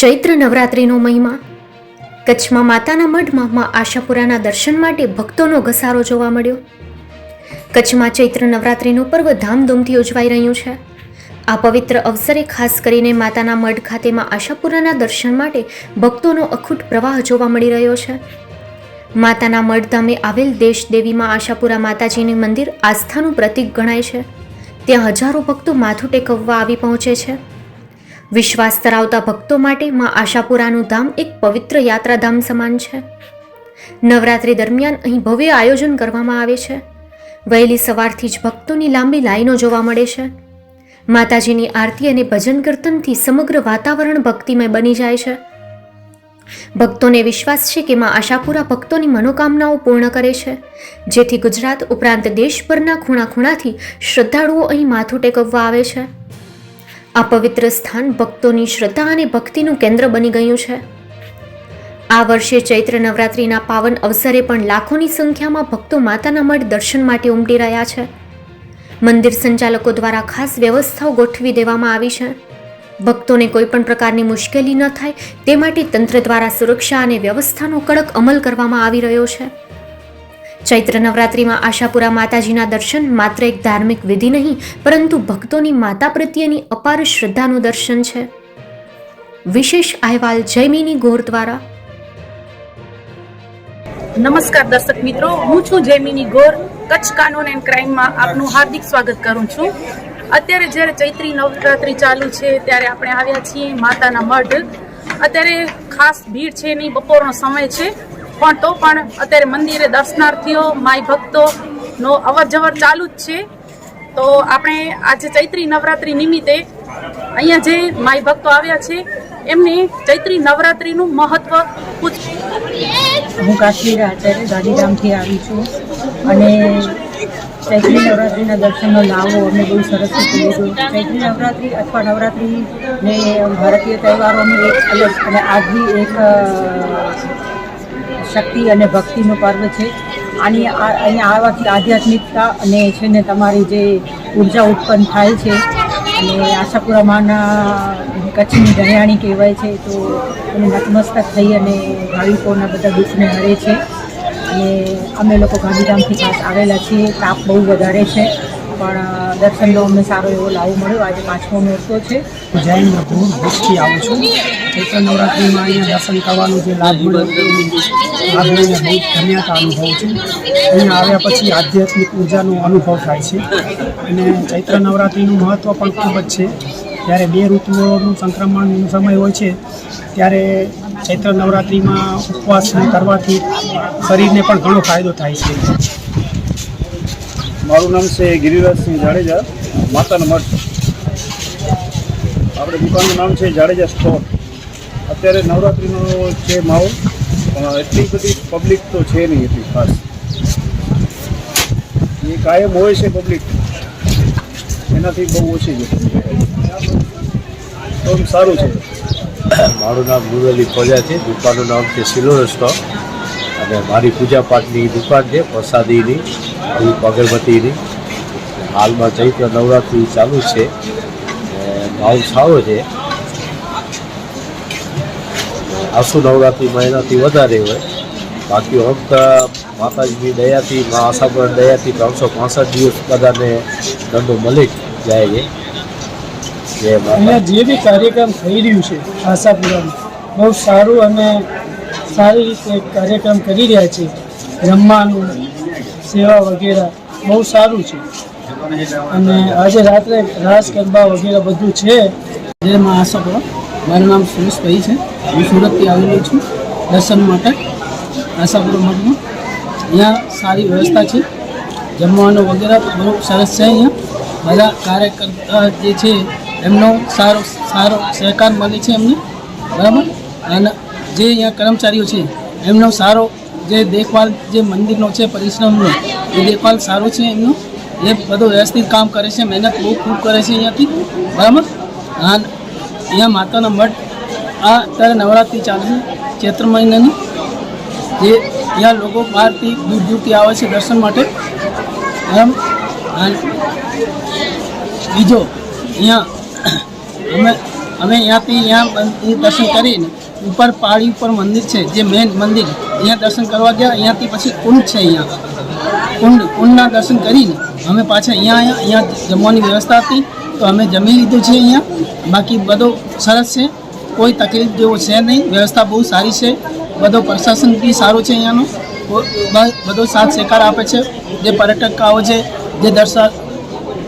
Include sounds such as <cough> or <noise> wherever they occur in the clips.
ચૈત્ર નવરાત્રિનો મહિમા. કચ્છમાં માતાના મઢમાં માં આશાપુરાના દર્શન માટે ભક્તોનો ઘસારો જોવા મળ્યો. કચ્છમાં ચૈત્ર નવરાત્રિનું પર્વ ધામધૂમથી ઉજવાઈ રહ્યું છે. આ પવિત્ર અવસરે ખાસ કરીને માતાના મઢ ખાતે માં આશાપુરાના દર્શન માટે ભક્તોનો અખૂટ પ્રવાહ જોવા મળી રહ્યો છે. માતાના મઢ ધામે આવેલ દેશ દેવીમાં આશાપુરા માતાજીનું મંદિર આસ્થાનું પ્રતીક ગણાય છે. ત્યાં હજારો ભક્તો માથું ટેકવવા આવી પહોંચે છે. વિશ્વાસ ધરાવતા ભક્તો માટે માં આશાપુરાનું ધામ એક પવિત્ર યાત્રાધામ સમાન છે. નવરાત્રી દરમિયાન અહીં ભવ્ય આયોજન કરવામાં આવે છે. વહેલી સવારથી જ ભક્તોની લાંબી લાઈનો જોવા મળે છે. માતાજીની આરતી અને ભજન કીર્તનથી સમગ્ર વાતાવરણ ભક્તિમય બની જાય છે. ભક્તોને વિશ્વાસ છે કે માં આશાપુરા ભક્તોની મનોકામનાઓ પૂર્ણ કરે છે. જેથી ગુજરાત ઉપરાંત દેશભરના ખૂણા ખૂણાથી શ્રદ્ધાળુઓ અહીં માથું ટેકવવા આવે છે. આ પવિત્ર સ્થાન ભક્તોની શ્રદ્ધા અને ભક્તિનું કેન્દ્ર બની ગયું છે. આ વર્ષે ચૈત્ર નવરાત્રિના પાવન અવસરે પણ લાખોની સંખ્યામાં ભક્તો માતાના મઢ દર્શન માટે ઉમટી રહ્યા છે. મંદિર સંચાલકો દ્વારા ખાસ વ્યવસ્થાઓ ગોઠવી દેવામાં આવી છે. ભક્તોને કોઈ પણ પ્રકારની મુશ્કેલી ન થાય તે માટે તંત્ર દ્વારા સુરક્ષા અને વ્યવસ્થાનો કડક અમલ કરવામાં આવી રહ્યો છે. ચૈત્ર નવરાત્રિમાં આશાપુરા માતાજીના દર્શન માત્ર એક ધાર્મિક વિધિ નહીં, પરંતુ ભક્તોની માતા પ્રત્યેની અપાર શ્રદ્ધાનું દર્શન છે. વિશેષ અહેવાલ જયમિની ગોર દ્વારા. નમસ્કાર દર્શક મિત્રો, હું છું જયમિની ગોર, કચ્છ કાનૂન એન્ડ ક્રાઇમમાં આપનું હાર્દિક સ્વાગત કરું છું. અત્યારે જ્યારે ચૈત્રી નવરાત્રી ચાલુ છે, ત્યારે આપણે આવ્યા છીએ માતાના મઢ. અત્યારે ખાસ ભીડ છે નહીં, બપોરનો સમય છે. પણ તો પણ અત્યારે મંદિરે દર્શનાર્થીઓ માય ભક્તોનો અવર જવર ચાલુ જ છે. તો આપણે આજે ચૈત્રી નવરાત્રી નિમિત્તે અહીંયા જે માય ભક્તો આવ્યા છે, એમને ચૈત્રી નવરાત્રિનું મહત્વ પૂછ હું કાશ્મીર આચાર્ય ગાંધીધામથી આવી છું અને ચૈત્રી નવરાત્રિના દર્શનનો લાવો અમે બહુ સરસ રીતે લીધો. ચૈત્રી નવરાત્રિ અથવા નવરાત્રિ ને ભારતીય તહેવારોનું એક અલગ અને આજની એક શક્તિ અને ભક્તિનું પર્વ છે. આની અહીંયા આવવાથી આધ્યાત્મિકતા અને છે ને તમારી જે ઊર્જા ઉત્પન્ન થાય છે અને આશાપુરા માના કચ્છની દરિયાણી કહેવાય છે, તો એને નતમસ્તક થઈ અને ભાવિકોના બધા દુઃખને હરે છે. અને અમે લોકો ગાંધીધામથી ખાસ આવેલા છીએ, તાપ બહુ વધારે છે, પણ દર્શનનો અમને સારો એવો લાવો મળ્યો. આજે પાંચમો મોરચો છે. જૈન ભૂર ભૂજથી આવું છું. ચૈત્ર નવરાત્રિમાં અહીંયા દર્શન કરવાનો જે લાભ મળ્યો. લઈને બહુ ધન્યતા અનુભવ છે અહીંયા આવ્યા પછી આધ્યાત્મિક ઉર્જાનો અનુભવ થાય છે અને ચૈત્ર નવરાત્રિનું મહત્ત્વ પણ ખૂબ જ છે જ્યારે બે ઋતુઓનું સંક્રમણનો સમય હોય છે ત્યારે ચૈત્ર નવરાત્રિમાં ઉપવાસ કરવાથી શરીરને પણ ઘણો ફાયદો થાય છે મારું નામ છે ગિરિરાજસિંહ જાડેજા, માતાનો મઠ આપણે દુકાનનું નામ છે જાડેજા સ્ટોર. અત્યારે નવરાત્રિનો છે માહોલ એટલી બધી પબ્લિક તો છે નહીં એટલી ખાસ. એ કાયમ હોય છે પબ્લિક એનાથી બહુ ઓછી છે. તો સારું છે. મારું નામ ગુરુઅલી પ્રજા છે. દુકાનનું નામ છે સિલોર સ્ટોર. અને મારી પૂજા પાઠની દુકાન છે પ્રસાદીની ધૂપ અગરબત્તીની. હાલમાં ચૈત્ર નવરાત્રિ ચાલુ છે. ભાવ સારો છે. આસુ નવરાત્રિમાં મહિનાથી વધારે હોય. બાકી વખત માતાજીની દયાથી, મા આશાપુર દયાથી ત્રણસો પાંસઠ દિવસ બધાને ધંધો મળી જાય છે અહીંયા જે બી કાર્યક્રમ થઈ રહ્યું છે આશાપુરામાં બહુ સારું અને સારી રીતે કાર્યક્રમ કરી રહ્યા છે. રમવાનું સેવા વગેરે બહુ સારું છે. અને આજે રાત્રે રાસ ગરબા વગેરે બધું છે. જેમાં આશાપુરા મારું નામ સુરેશભાઈ છે. હું સુરતથી આવેલો છું દર્શન માટે આશાપુર મઠમાં. અહીંયા સારી વ્યવસ્થા છે. જમવાનું વગેરે બહુ સરસ છે અહીંયા. બધા કાર્યકર્તા જે છે, એમનો સારો સારો સહકાર મળે છે એમને. બરાબર? અને જે અહીંયા કર્મચારીઓ છે, એમનો સારો જે દેખભાલ જે મંદિરનો છે, પરિશ્રમનો, એ દેખભાલ સારો છે એમનો. એ બધું વ્યવસ્થિત કામ કરે છે, મહેનત બહુ ખૂબ કરે છે અહીંયાથી. બરાબર? અને અહીંયા માતાના મઠ, આ અત્યારે નવરાત્રિ ચાલે ચૈત્ર મહિનાની, જે અહીંયા લોકો બહારથી દૂર દૂરથી આવે છે દર્શન માટે. એમ બીજો અહીંયા અમે અમે અહીંયાથી અહીંયા દર્શન કરીને ઉપર પાળી ઉપર મંદિર છે, જે મેન મંદિર. અહીંયા દર્શન કરવા ગયા અહીંયાથી પછી કુંડ છે અહીંયા કુંડ, કુંડના દર્શન કરીને અમે પાછા અહીંયા અહીંયા જમવાની વ્યવસ્થા હતી. તો અમે જમી લીધું છે અહીંયા. બાકી બધો સરસ છે. કોઈ તકલીફ જેવો છે નહીં. વ્યવસ્થા બહુ સારી છે. બધો પ્રશાસન બી સારું છે અહીંયાનો. બધો સાથ સહકાર આપે છે. જે પર્યટક આવો છે, જે દર્શન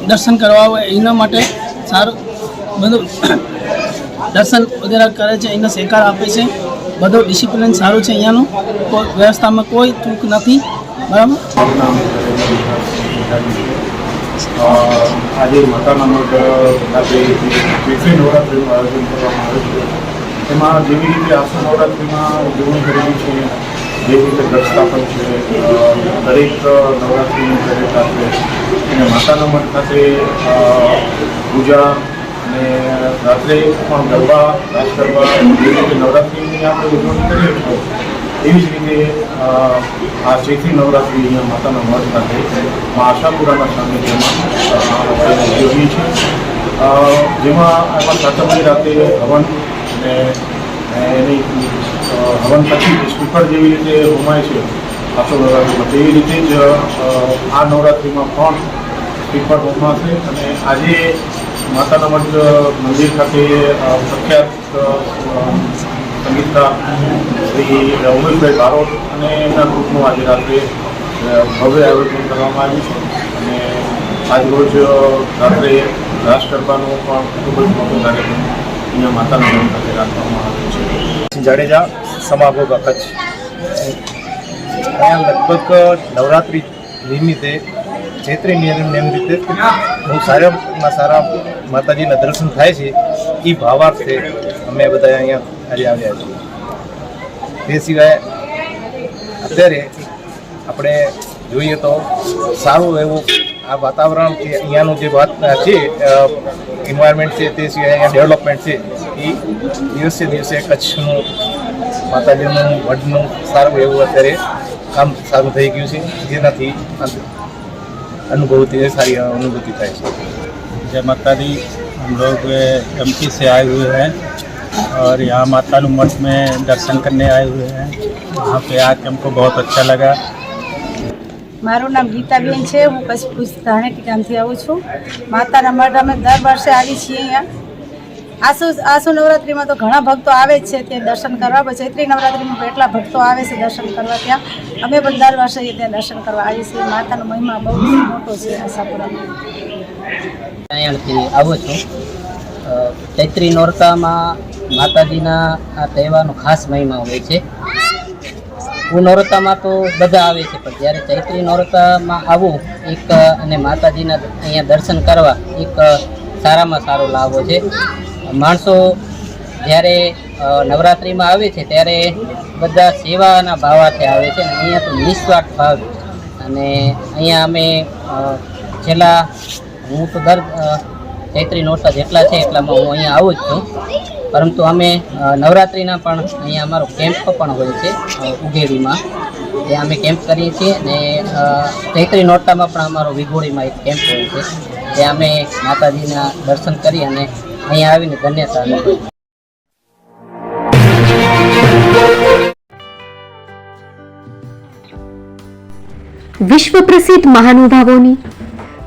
દર્શન કરવા હોય એના માટે સારું બધું <coughs> દર્શન વગેરે કરે છે, એનો સહકાર આપે છે. બધો ડિસિપ્લિન સારું છે અહીંયાનું. વ્યવસ્થામાં કોઈ ચૂક નથી. બરાબર? આજે માતાના મઢ ખાતે ચૈત્રી નવરાત્રિનું આયોજન કરવામાં આવે છે. એમાં જેવી રીતે આસો નવરાત્રિમાં ઉજવણી કરેલી છે, જે રીતે ઘટસ્થાપન છે, દરેક નવરાત્રિની દરેક રાત્રે અને માતાના મઢ ખાતે પૂજા અને રાત્રે પણ ગરબા રાસ ગરબા જે રીતે નવરાત્રિની આપણે ઉજવણી કરીએ છીએ. એવી જ રીતે આ ચૈત્રી નવરાત્રી અહીંયા માતાના મઢ ખાતે મા આશાપુરાના સાનિધ્યમાં અ, છે જેમાં એમાં સાતમની રાતે હવન અને એની હવન પછી શ્રીફળ જેવી રીતે હોમાય છે આસો નવરાત્રિમાં તેવી રીતે જ આ નવરાત્રિમાં પણ શ્રીફળ હોમાશે અને આજે માતાના મઢ મંદિર ખાતે પ્રખ્યાત સંગીતકાર શ્રી ઉમેશભાઈ બારોટ અને એમના ગ્રુપનું આજે રાત્રે ભવ્ય આયોજન કરવામાં આવ્યું છે. અને આજરોજ રાત્રે રાસ ગરબાનો પણ ખૂબ જ મોટો કાર્યક્રમ અહીંયા માતાના મંદિર ખાતે રાખવામાં આવ્યો છે. જાડેજા સમાભોગા કચ્છ અહીંયા લગભગ નવરાત્રિ નિમિત્તે, ચૈત્રી નિયમ રીતે બહુ સારામાં સારા માતાજીના દર્શન થાય છે. એ ભાવાર્થે અમે બધા અહીંયા આજે આવ્યા છીએ તે સિવાય અત્યારે આપણે જોઈએ તો સારું એવું આ વાતાવરણ કે અહીંયાનું જે વાત છે એન્વાયરમેન્ટ છે તે સિવાય અહીંયા ડેવલપમેન્ટ છે એ દિવસે દિવસે કચ્છનું માતાજીનું મઢનું સારું એવું અત્યારે કામ સારું થઈ ગયું છે જેનાથી અનુભવતી સારી અનુભૂતિ થાય છે जय माता दी हम लोग एमपी से आए हुए हैं और यहाँ माता नु मठ में दर्शन करने आए हुए हैं वहाँ पे आके हमको बहुत अच्छा लगा મારું નામ ગીતાબેન છે હું કચ્છ ભુજ ધાણેટી ગામથી આવું છું માતાના મઢ અમે દર વર્ષે આવી છીએ અહીંયા આસુ આસુ નવરાત્રિમાં તો ઘણા ભક્તો આવે જ છે તે દર્શન કરવા પણ ચૈત્રી નવરાત્રિમાં પણ એટલા ભક્તો આવે છે દર્શન કરવા ત્યાં અમે પણ દર વર્ષે ત્યાં દર્શન કરવા આવીએ છીએ માતાનો મહિમા બહુ મોટો છે આશાપુરામાં અહીંયાથી આવું છું અ, ચૈત્રી નોરતામાં માતાજીના આ તહેવારનો ખાસ મહિમા હોય છે. નોરતામાં તો બધા આવે છે, પણ જ્યારે ચૈત્રી નોરતામાં આવું, એક, અને માતાજીના અહીંયા દર્શન કરવા, એક, સારામાં સારો લાભો છે. માણસો જ્યારે નવરાત્રિમાં આવે છે, ત્યારે બધા સેવાના ભાવાથી આવે છે અહીંયા તો નિસ્વાર્થ ભાવ અને અહીંયા અમે છેલ્લા, હું તો દર ચૈત્રી નોરતા જેટલા છે એટલામાં હું અહીંયા આવું જ છું. પરંતુ અમે નવરાત્રિના પણ અહીંયા અમારો કેમ્પ પણ હોય છે અ, એ અમે કેમ્પ કરીએ છીએ અને ચૈત્રી નોરતામાં પણ અમારો વિઘોડીમાં એક કેમ્પ હોય છે જે અમે માતાજીના દર્શન કરી અને અહીંયા આવીને ધન્યતા અનુભવી વિશ્વ પ્રસિદ્ધ મહાનુભાવોની